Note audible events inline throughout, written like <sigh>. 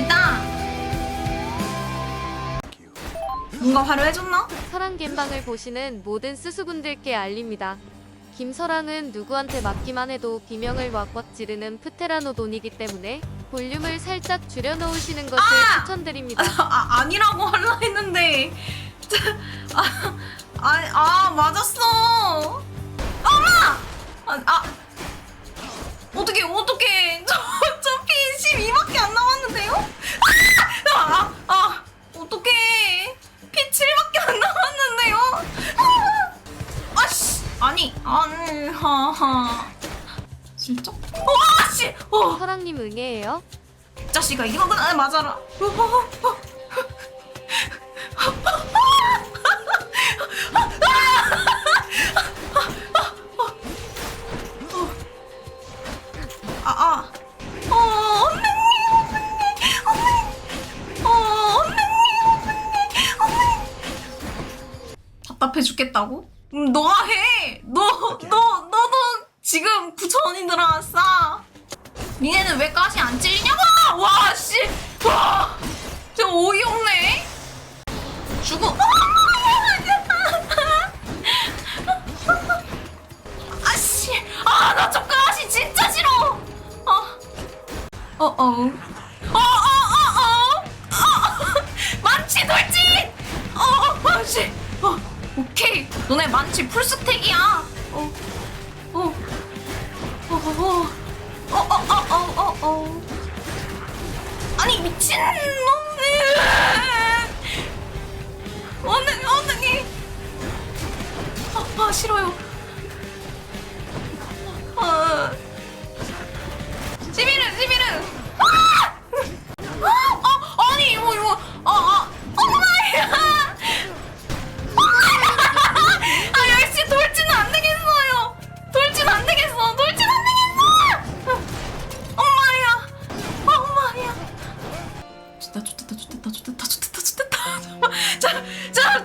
됐다. 뭔가 화려해졌나? 설랑 갬방을 보시는 모든 스수분들께 알립니다. 김설랑은 누구한테 맡기만 해도 비명을 왁왁 지르는 프테라노돈이기 때문에 볼륨을 살짝 줄여놓으시는 것을 아! 추천드립니다. <laughs> 아, 아니라고 할라 했는데. <laughs> 아, 아, 아 맞았어. 엄마! 아, 아. 아니, 하하. 진짜? 와, 씨! 어. 설랑님 응애예요? 자식아 이거는 아, 맞아라. 아, 아. 어, 언니, 언니, 언니. 어, 언니, 언니, 언니. 답답해 죽겠다고? 음, 너가 해. 너, 너, 지금 9천 원이 들어왔어. 니네는 왜 가시 안 찔리냐고! 와, 씨! 와! 저 어이없네? 죽어. 아, 씨! 아, 나 저 가시 진짜 싫어! 어, 어, 어. 어, 어, 어, 어! 어! 만치 돌진! 어, 어, 어, 씨! 어, 오케이. 너네 만치 풀스택이야.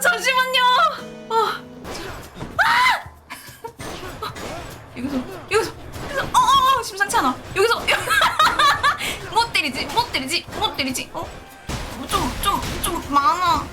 잠시만요. 어. 아! 여기서, 여기서, 여기서, 어, 어, 어, 심상치 않아. 여기서, <laughs> 못 때리지, 못 때리지, 못 때리지. 어? 좀, 좀, 좀 많아. 아!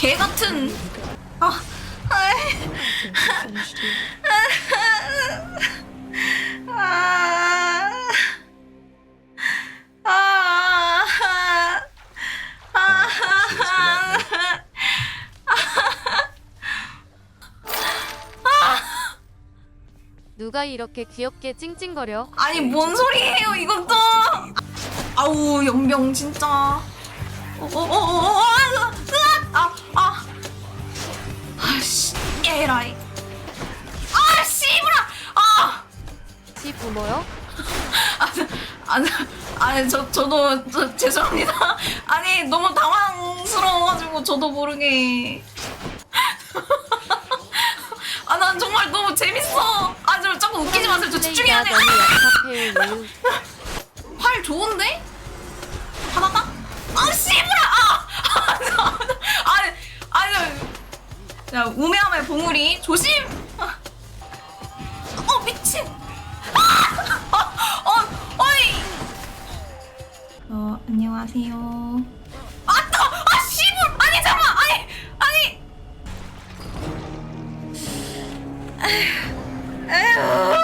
개 같은. 아. 아이. 아. 아. 누가 이렇게 귀엽게 찡찡거려? 아니 뭔 소리예요 이것도 아우 연병 진짜 어어어어 아니 아니 저 저도 저, 죄송합니다 아니 너무 당황스러워가지고 저도 모르게 아 난 정말 너무 재밌어 아 저 자꾸 웃기지 마세요 저 집중해야 돼 너무 약합해요. 왜요? 활 좋은데? 하나다? 아 씨부라! 아! 아, 아니 아니 야 우매함의 봉우리 조심! 안녕하세요. 아, 따! 아, 씨발! 아니, 잠깐만! 아니! 아니! 에휴. 에휴.